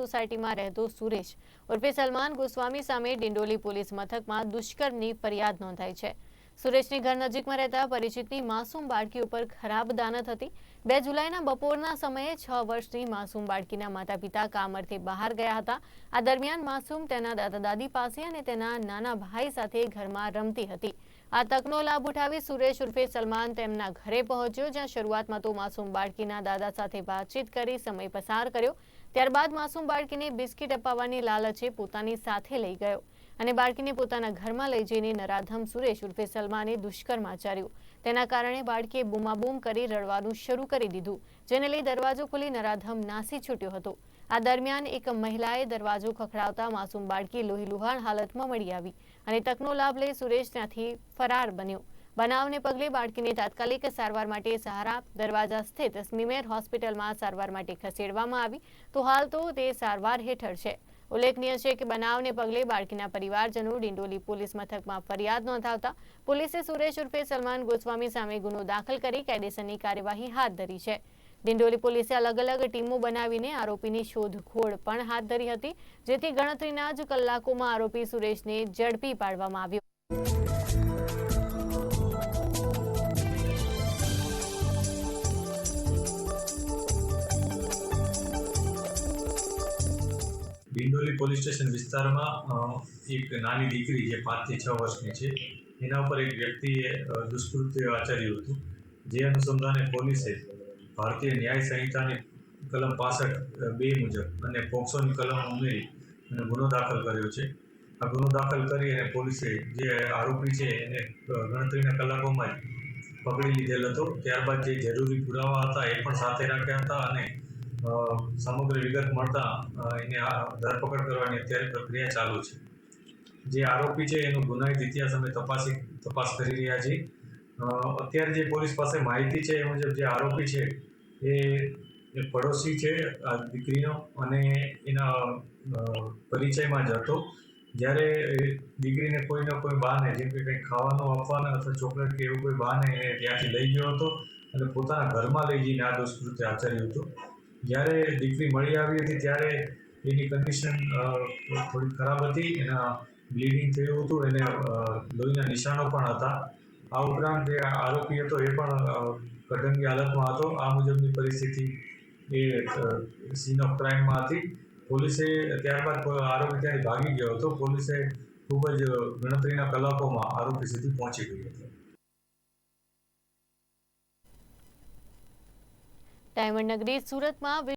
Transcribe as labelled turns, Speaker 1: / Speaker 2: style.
Speaker 1: સોસાયટીમાં રહેતો સુરેશ ઉર્ફે સલમાન ગોસ્વામી સામે ડિંડોલી પોલીસ મથકમાં દુષ્કર્મની ફરિયાદ નોંધાઈ છે. સુરેશની ઘર નજીકમાં રહેતા પરિચિતની માસૂમ બાળકી ઉપર ખરાબ દાનત હતી. બે જુલાઈના બપોરના સમયે છ વર્ષની માસૂમ બાળકીના માતા પિતા કામ બહાર ગયા હતા. આ દરમિયાન માસૂમ તેના દાદા દાદી પાસે અને તેના નાના ભાઈ સાથે ઘરમાં રમતી હતી. આ તકનો લાભ ઉઠાવી સુરેશ ઉર્ફે સલમાન તેમના ઘરે પહોંચ્યો, જ્યાં શરૂઆતમાં તો માસૂમ બાળકીના દાદા સાથે વાતચીત કરી સમય પસાર કર્યો. ત્યારબાદ માસૂમ બાળકીને બિસ્કિટ અપાવવાની લાલચે પોતાની સાથે લઈ ગયો અને બાળકીને પોતાના ઘરમાં લઈ જઈને નરાધમ સુરેશ ઉર્ફે સલમાને દુષ્કર્મ આચર્યું. તેના કારણે બાળકીએ બૂમાબૂમ કરી રડવાનું શરૂ કરી દીધું, જેને લઈ દરવાજો ખોલી નરાધમ નાસી છૂટ્યો હતો. આ દરમિયાન એક મહિલાએ દરવાજો ખખડાવતા માસૂમ બાળકી લોહીલુહાણ હાલતમાં મળી આવી અને તકનો લાભ લઈ સુરેશ ત્યાંથી ફરાર બન્યો. બનાવને પગલે બાળકીને તાત્કાલિક સારવાર માટે સહારા દરવાજા સ્થિત સ્મીમેર હોસ્પિટલમાં સારવાર માટે ખસેડવામાં આવી. તો હાલ તો તે સારવાર હેઠળ છે. ઉલ્લેખનીય છે કે બનાવને પગલે બાળકીના પરિવારજનો ડિંડોલી પોલીસ મથકમાં ફરિયાદ નોંધાવતા પોલીસે સુરેશ ઉર્ફે સલમાન ગોસ્વામી સામે ગુનો દાખલ કરી કાયદેસરની કાર્યવાહી હાથ ધરી છે. ડિંડોલી પોલીસે અલગ અલગ ટીમો બનાવીને આરોપીની શોધખોળ પણ હાથ ધરી હતી, જેથી ગણતરીના જ કલાકોમાં આરોપી સુરેશને ઝડપી પાડવામાં આવ્યો.
Speaker 2: ડિંડોલી પોલીસ સ્ટેશન વિસ્તારમાં એક નાની દીકરી જે પાંચથી છ વર્ષની છે, એના ઉપર એક વ્યક્તિએ દુષ્કૃત્ય આચર્યું હતું. જે અનુસંધાને પોલીસે ભારતીય ન્યાય સંહિતાની કલમ પાસઠ બે મુજબ અને પોક્સોની કલમ ઉમેરી અને ગુનો દાખલ કર્યો છે. આ ગુનો દાખલ કરી અને પોલીસે જે આરોપી છે એને ગણતરીના કલાકોમાં જ પકડી લીધેલ હતો. ત્યારબાદ જે જરૂરી પુરાવા હતા એ પણ સાથે રાખ્યા હતા અને સમગ્ર વિગત મળતા એને આ ધરપકડ કરવાની અત્યારે પ્રક્રિયા ચાલુ છે. જે આરોપી છે એનો ગુનાહિત ઇતિહાસ અમે તપાસી, તપાસ કરી રહ્યા છીએ. અત્યારે જે પોલીસ પાસે માહિતી છે એ મુજબ જે આરોપી છે એ એ પડોશી છે, આ દીકરીનો, અને એના પરિચયમાં જ હતો. જ્યારે દીકરીને કોઈને કોઈ બહાને, જેમ કે કંઈક ખાવાનું આપવાના અથવા ચોકલેટ કે એવું કોઈ બહાને એને ત્યાંથી લઈ ગયો હતો અને પોતાના ઘરમાં લઈ જઈને આ દુષ્કૃત્ય આચર્યું હતું. જ્યારે દીકરી મળી આવી હતી, ત્યારે એની કન્ડિશન થોડી ખરાબ હતી. એના બ્લીડિંગ થયું હતું. એને લોહીના નિશાનો પણ હતા. આ ઉપરાંત જે આરોપી હતો એ પણ અ, કઢંગી હાલતમાં હતો. આ મુજબની પરિસ્થિતિ એ સીન ઓફ ક્રાઇમમાં હતી પોલીસે ત્યારબાદ આરોપી ત્યાંથી ભાગી ગયો હતો. પોલીસે ખૂબ જ ગણતરીના કલાકોમાં આરોપી સુધી પહોંચી ગઈ હતી.
Speaker 1: ડાયમંડ નગરી સુરતમાં